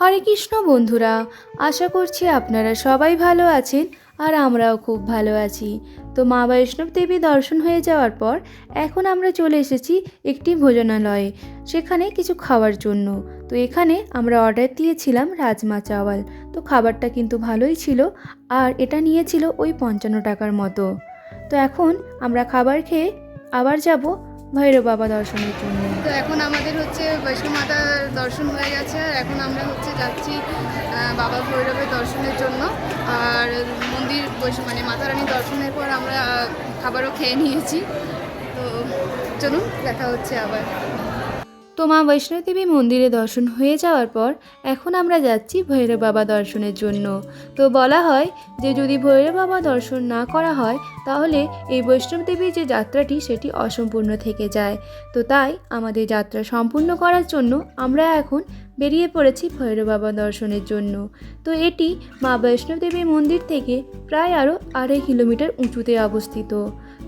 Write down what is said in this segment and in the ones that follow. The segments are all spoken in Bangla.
হরে কৃষ্ণ বন্ধুরা, আশা করছি আপনারা সবাই ভালো আছেন আর আমরাও খুব ভালো আছি। তো মা বৈষ্ণব দেবী দর্শন হয়ে যাওয়ার পর এখন আমরা চলে এসেছি একটি ভোজনালয়ে, সেখানে কিছু খাওয়ার জন্য। তো এখানে আমরা অর্ডার দিয়েছিলাম রাজমা চাওয়াল। তো খাবারটা কিন্তু ভালোই ছিল আর এটা নিয়েছিল ওই পঞ্চান্ন টাকার মতো। তো এখন আমরা খাবার খেয়ে আবার যাব ভৈরব বাবা দর্শনের জন্য? তো এখন আমাদের হচ্ছে বৈষ্ণব মাতার দর্শন হয়ে গেছে, আর এখন আমরা হচ্ছে যাচ্ছি বাবা ভৈরবের দর্শনের জন্য। আর মন্দির বৈষ্ণব মানে মাতা রানীর দর্শনের পর আমরা খাবারও খেয়ে নিয়েছি। তো চলুন, দেখা হচ্ছে আবার। তো মা বৈষ্ণবদেবী মন্দিরে দর্শন হয়ে যাওয়ার পর এখন আমরা যাচ্ছি ভৈরব বাবা দর্শনের জন্য। তো বলা হয় যে যদি ভৈরব বাবা দর্শন না করা হয়, তাহলে এই বৈষ্ণবদেবীর যে যাত্রাটি সেটি অসম্পূর্ণ থেকে যায়। তো তাই আমাদের যাত্রা সম্পূর্ণ করার জন্য আমরা এখন বেরিয়ে পড়েছি ভৈরব বাবা দর্শনের জন্য। তো এটি মা বৈষ্ণবদেবী মন্দির থেকে প্রায় আরও আড়াই কিলোমিটার উঁচুতে অবস্থিত।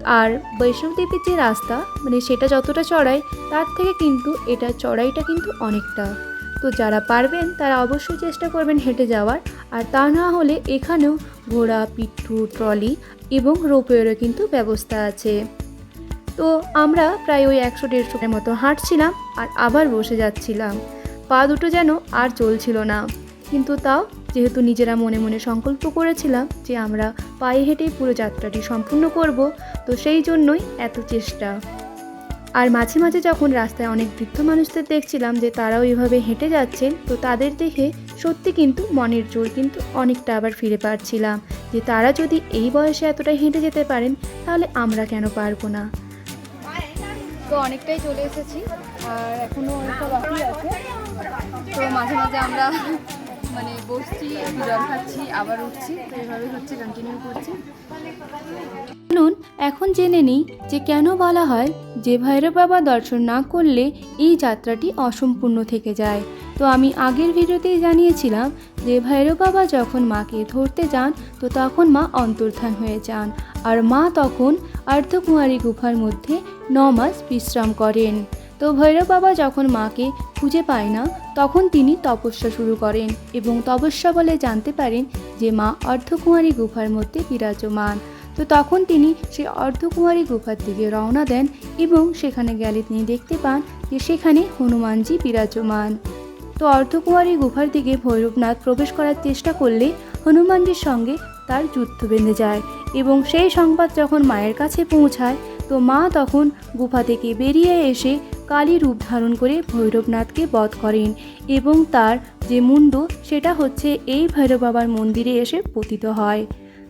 আর বৈষ্ণবদেবীর যে রাস্তা মানে সেটা যতটা চড়াই তার থেকে কিন্তু এটা চড়াইটা কিন্তু অনেকটা। তো যারা পারবেন, তারা অবশ্যই চেষ্টা করবেন হেঁটে যাওয়ার। আর তা না হলে এখানেও ঘোড়া পিঠু ট্রলি এবং রোপওয়েরও কিন্তু ব্যবস্থা আছে। তো আমরা প্রায় ওই একশো দেড়শোর মতো হাঁটছিলাম আর আবার বসে যাচ্ছিলাম। পা দুটো যেন আর চলছিল না। কিন্তু তাও যেহেতু নিজেরা মনে মনে সংকল্প করেছিলাম যে আমরা পায়ে হেঁটেই পুরো যাত্রাটি সম্পূর্ণ করব, তো সেই জন্যই এত চেষ্টা। আর মাঝে মাঝে যখন রাস্তায় অনেক বৃদ্ধ মানুষদের দেখছিলাম যে তারাও এভাবে হেঁটে যাচ্ছেন, তো তাদের দেখে সত্যি কিন্তু মনের জোর কিন্তু অনেকটা আবার ফিরে পাচ্ছিলাম যে তারা যদি এই বয়সে এতটা হেঁটে যেতে পারেন, তাহলে আমরা কেন পারব না? তো অনেকটাই চলে এসেছি, আর এখনও অনেকটা বাকি আছে। তো মাঝে মাঝে আমরা মানে বসছি একটু জল খাচ্ছি, আবার উঠছি, তো এইভাবে হচ্ছে কন্টিনিউ করছি। চলুন, এখন জেনে নিই যে কেন বলা হয় যে ভৈরব বাবা দর্শন না করলে এই যাত্রাটি অসম্পূর্ণ থেকে যায়। তো আমি আগের ভিডিওতেই জানিয়েছিলাম যে ভৈরব বাবা যখন মাকে ধরতে যান, তো তখন মা অন্তর্ধান হয়ে যান আর মা তখন অর্ধকুমারী গুফার মধ্যে ন মাস বিশ্রাম করেন। তো ভৈরব বাবা যখন মাকে খুঁজে পায় না, তখন তিনি তপস্যা শুরু করেন এবং তপস্যা বলে জানতে পারেন যে মা অর্ধকুমারী গুফার মধ্যে বিরাজমান। তো তখন তিনি সেই অর্ধকুমারী গুফার দিকে রওনা দেন এবং সেখানে গেলে তিনি দেখতে পান যে সেখানে হনুমানজি বিরাজমান। তো অর্ধকুমারী গুফার দিকে ভৈরবনাথ প্রবেশ করার চেষ্টা করলে হনুমানজির সঙ্গে তার যুদ্ধ বেঁধে যায় এবং সেই সংবাদ যখন মায়ের কাছে পৌঁছায়, তো মা তখন গুফা থেকে বেরিয়ে এসে কালী রূপ ধারণ করে ভৈরবনাথকে বধ করেন এবং তার যে মুন্ড, সেটা হচ্ছে এই ভৈরব বাবার মন্দিরে এসে পতিত হয়।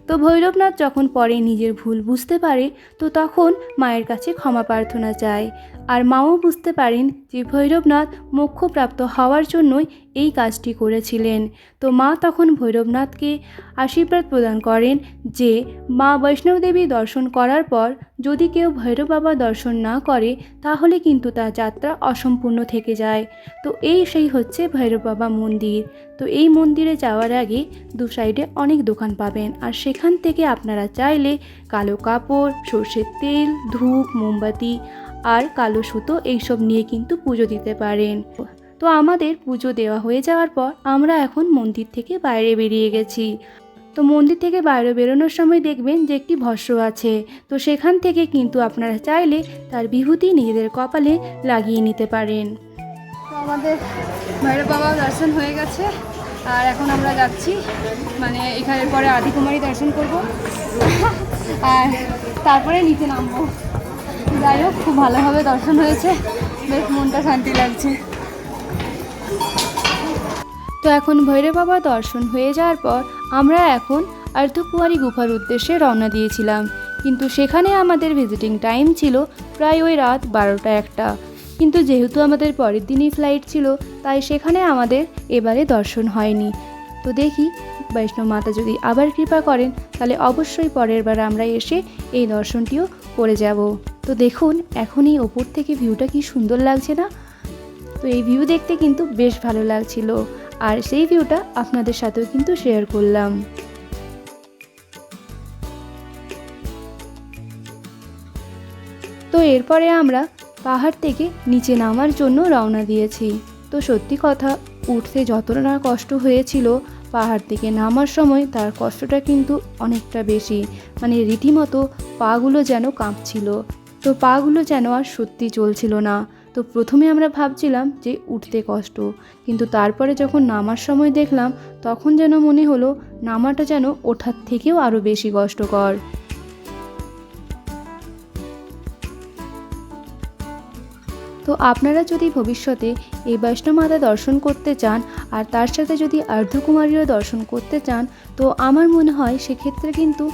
তো ভৈরবনাথ যখন পরে নিজের ভুল বুঝতে পারে, তো তখন মায়ের কাছে ক্ষমা প্রার্থনা চায়। আর মাও বুঝতে পারেন যে ভৈরবনাথ মোক্ষপ্রাপ্ত হওয়ার জন্যই এই কাজটি করেছিলেন। তো মা তখন ভৈরবনাথকে আশীর্বাদ প্রদান করেন যে মা বৈষ্ণবদেবী দর্শন করার পর যদি কেউ ভৈরব বাবা দর্শন না করে, তাহলে কিন্তু তার যাত্রা অসম্পূর্ণ থেকে যায়। তো এই সেই হচ্ছে ভৈরব বাবা মন্দির। তো এই মন্দিরে যাওয়ার আগে দু সাইডে অনেক দোকান পাবেন। আর সেখান থেকে আপনারা চাইলে কালো কাপড়, সর্ষের তেল, ধূপ, মোমবাতি আর কালো সুতো এইসব নিয়ে কিন্তু পুজো দিতে পারেন। তো আমাদের পুজো দেওয়া হয়ে যাওয়ার পর আমরা এখন মন্দির থেকে বাইরে বেরিয়ে গেছি। তো মন্দির থেকে বাইরে বেরোনোর সময় দেখবেন যে একটি ভস্য আছে। তো সেখান থেকে কিন্তু আপনারা চাইলে তার বিভূতি নিজেদের কপালে লাগিয়ে নিতে পারেন। তো আমাদের ভৈরব বাবা দর্শন হয়ে গেছে। আর এখন আমরা যাচ্ছি মানে এখানের পরে আদিকুমারী দর্শন করব। আর তারপরে নিচে নামবো। যাই হোক, খুব ভালোভাবে দর্শন হয়েছে। বেশ মনটা শান্তি লাগছে। তো এখন ভৈরব বাবা দর্শন হয়ে যাওয়ার পর আমরা এখন অর্ধকুয়ারি গুফার উদ্দেশ্যে রওনা দিয়েছিলাম। কিন্তু সেখানে আমাদের ভিজিটিং টাইম ছিল প্রায় ওই রাত বারোটা একটা। কিন্তু যেহেতু আমাদের পরের দিনই ফ্লাইট ছিল, তাই সেখানে আমাদের এবারে দর্শন হয়নি। তো দেখি, বৈষ্ণব মাতা যদি আবার কৃপা করেন, তাহলে অবশ্যই পরের বার আমরা এসে এই দর্শনটিও করে যাব। তো দেখুন, এখন এই ওপর থেকে ভিউটা কি সুন্দর লাগছে না? তো এই ভিউ দেখতে কিন্তু বেশ ভালো লাগছিল। আর সেই ভিউটা আপনাদের সাথেও কিন্তু শেয়ার করলাম। তো এরপরে আমরা পাহাড় থেকে নিচে নামার জন্য রওনা দিয়েছি। তো সত্যি কথা, উঠতে যতটা না কষ্ট হয়েছিল, পাহাড় থেকে নামার সময় তার কষ্টটা কিন্তু অনেকটা বেশি। মানে রীতিমতো পাগুলো যেন কাঁপছিল। তো পাগুলো যেন আর সত্যি চলছিল না। তো প্রথমে আমরা ভাবছিলাম যে উঠতে কষ্ট, কিন্তু তারপরে যখন নামার সময় দেখলাম, তখন যেন মনে হলো নামাটা যেন ওঠার থেকেও আরও বেশি কষ্টকর। তো আপনারা যদি ভবিষ্যতে এই বৈষ্ণবমাতা দর্শন করতে চান, আর তার সাথে যদি অর্ধকুমারীও দর্শন করতে চান, তো আমার মনে হয় সেক্ষেত্রে কিন্তু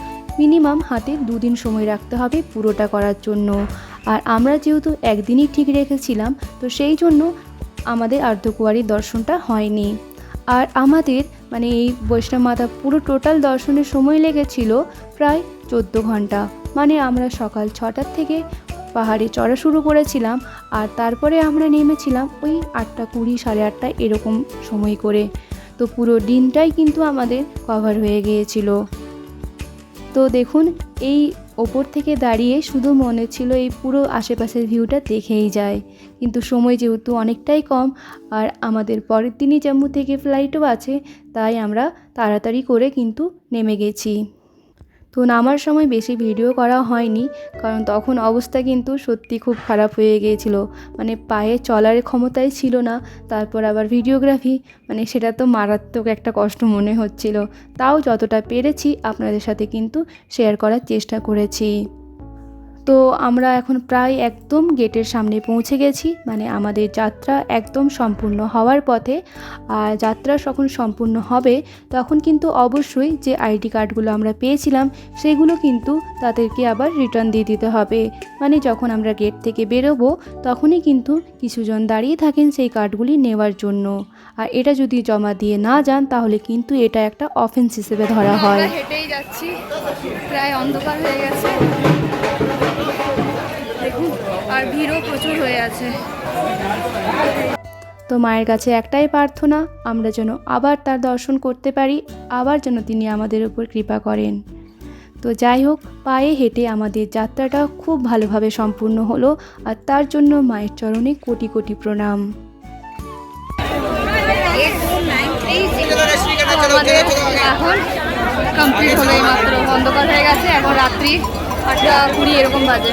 মিনিমাম হাতে দুদিন সময় রাখতে হবে পুরোটা করার জন্য। আর আমরা যেহেতু একদিনই ঠিক রেখেছিলাম, তো সেই জন্য আমাদের আর্ধকুয়ারির দর্শনটা হয়নি। আর আমাদের মানে এই বৈষ্ণব মাতা পুরো টোটাল দর্শনের সময় লেগেছিল প্রায় চোদ্দ ঘণ্টা। মানে আমরা সকাল ছটার থেকে পাহাড়ে চড়া শুরু করেছিলাম, আর তারপরে আমরা নেমেছিলাম ওই আটটা কুড়ি, সাড়ে আটটা এরকম সময় করে। তো পুরো দিনটাই কিন্তু আমাদের কভার হয়ে গিয়েছিল। তো দেখুন, এই ওপর থেকে দাঁড়িয়ে শুধু মনে ছিল এই পুরো আশেপাশের ভিউটা দেখেই যায়। কিন্তু সময় যেহেতু অনেকটাই কম, আর আমাদের পরের দিনই জম্মু থেকে ফ্লাইটও আছে, তাই আমরা তাড়াতাড়ি করে কিন্তু নেমে গেছি। তো নামার সময় বেশি ভিডিও করা হয়নি, কারণ তখন অবস্থা কিন্তু সত্যি খুব খারাপ হয়ে গিয়েছিল। মানে পায়ে চলার ক্ষমতাই ছিল না, তারপর আবার ভিডিওগ্রাফি মানে সেটা তো মারাত্মক একটা কষ্ট মনে হচ্ছিল। তাও যতটা পেরেছি, আপনাদের সাথে কিন্তু শেয়ার করার চেষ্টা করেছি। তো আমরা এখন প্রায় একদম গেটের সামনে পৌঁছে গেছি। মানে আমাদের যাত্রা একদম সম্পূর্ণ হওয়ার পথে। আর যাত্রা যখন সম্পূর্ণ হবে, তখন কিন্তু অবশ্যই যে আইডি কার্ডগুলো আমরা পেয়েছিলাম, সেগুলো কিন্তু তাদেরকে আবার রিটার্ন দিয়ে দিতে হবে। মানে যখন আমরা গেট থেকে বেরোবো, তখনই কিন্তু কিছুজন দাঁড়িয়ে থাকেন সেই কার্ডগুলি নেওয়ার জন্য। আর এটা যদি জমা দিয়ে না যান, তাহলে কিন্তু এটা একটা অফেন্স হিসেবে ধরা হয়। হেঁটেই যাচ্ছি। প্রায় অন্ধকার হয়ে গেছে। আর ভিড়ও প্রচুর হয়ে আছে। তো মায়ের কাছে একটাই প্রার্থনা আমরা যেন আবার তার দর্শন করতে পারি আবার যেন তিনি আমাদের উপর কৃপা করেন। তো যাই হোক পায়ে হেঁটে আমাদের যাত্রাটা খুব ভালোভাবে সম্পূর্ণ হলো আর তার জন্য মায়ের চরণে কোটি কোটি প্রণাম। এখন কমপ্লিট হলো এই মাত্র অন্ধকার হয়ে গেছে এখন রাত্রি আটটা কুড়ি এরকম বাজে।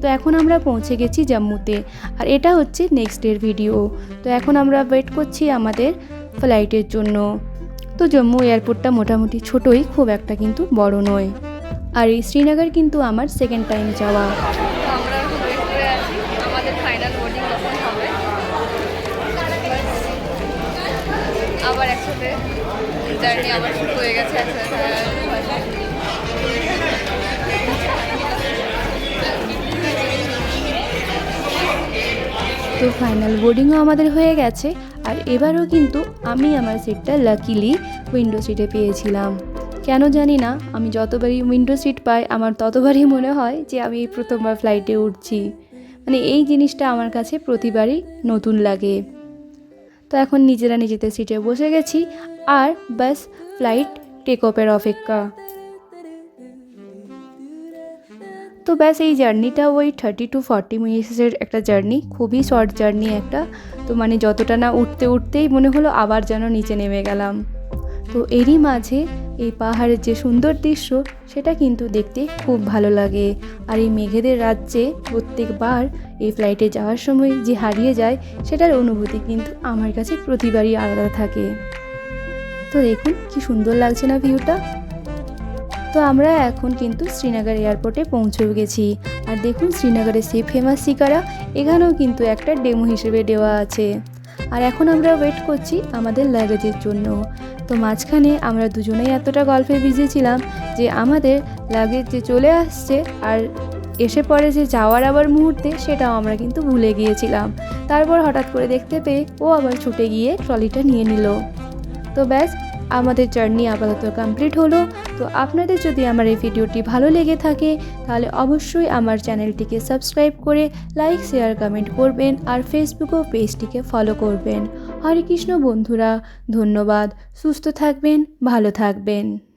তো এখন আমরা পৌঁছে গেছি জম্মুতে। আর এটা হচ্ছে নেক্সট ডের ভিডিও তো এখন আমরা ওয়েট করছি আমাদের ফ্লাইটের জন্য। তো জম্মু এয়ারপোর্টটা মোটামুটি ছোটোই, খুব একটা কিন্তু বড় নয়। আর এই শ্রীনগর কিন্তু আমার সেকেন্ড টাইম যাওয়া। আবার একসাথে জার্নি আবার শুরু হয়ে গেছে। একসাথে তো ফাইনাল বোর্ডিংও আমাদের হয়ে গেছে। আর এবারও কিন্তু আমি আমার সিটটা লাকিলি উইন্ডো সিটে পেয়েছিলাম। কেন জানি না, আমি যতবারই উইন্ডো সিট পাই, আমার ততবারই মনে হয় যে আমি এই প্রথমবার ফ্লাইটে উঠছি। মানে এই জিনিসটা আমার কাছে প্রতিবারই নতুন লাগে। তো এখন নিজেরা নিজেদের সিটে বসে গেছি, আর বাস ফ্লাইট টেক অফের অপেক্ষা। তো ব্যাস, এই জার্নিটা ওই থার্টি টু ফর্টি মিনিটসের একটা জার্নি, খুবই শর্ট জার্নি একটা। তো মানে যতটা না উঠতে উঠতেই মনে হলো আবার যেন নিচে নেমে গেলাম। তো এরই মাঝে এই পাহাড়ের যে সুন্দর দৃশ্য, সেটা কিন্তু দেখতে খুব ভালো লাগে। আর এই মেঘেদের রাজ্যে প্রত্যেকবার এই ফ্লাইটে যাওয়ার সময় যে হারিয়ে যায়, সেটার অনুভূতি কিন্তু আমার কাছে প্রতিবারই আলাদা থাকে। তো দেখুন, কি সুন্দর লাগছে না ভিউটা তো আমরা এখন কিন্তু শ্রীনগর এয়ারপোর্টে পৌঁছেও গেছি। আর দেখুন শ্রীনগরের সেই ফেমাস শিকারা, এখানেও কিন্তু একটা ডেমো হিসেবে দেওয়া আছে। আর এখন আমরা ওয়েট করছি আমাদের লাগেজের জন্য। তো মাঝখানে আমরা দুজনেই এতটা গল্পে বিজি ছিলাম যে আমাদের লাগেজ যে চলে আসছে আর এসে পরে যে যাওয়ার আবার মুহূর্তে, সেটাও আমরা কিন্তু ভুলে গিয়েছিলাম। তারপর হঠাৎ করে দেখতে পেয়ে ও আবার ছুটে গিয়ে ট্রলিটা নিয়ে নিল। তো ব্যাস আমাদের জার্নি আপাতত কমপ্লিট হলো। তো আপনাদের যদি আমার এই ভিডিওটি ভালো লেগে থাকে, তাহলে অবশ্যই আমার চ্যানেলটিকে সাবস্ক্রাইব করে লাইক শেয়ার কমেন্ট করবেন আর ফেসবুকও পেজটিকে ফলো করবেন। হরে কৃষ্ণ বন্ধুরা, ধন্যবাদ। সুস্থ থাকবেন, ভালো থাকবেন।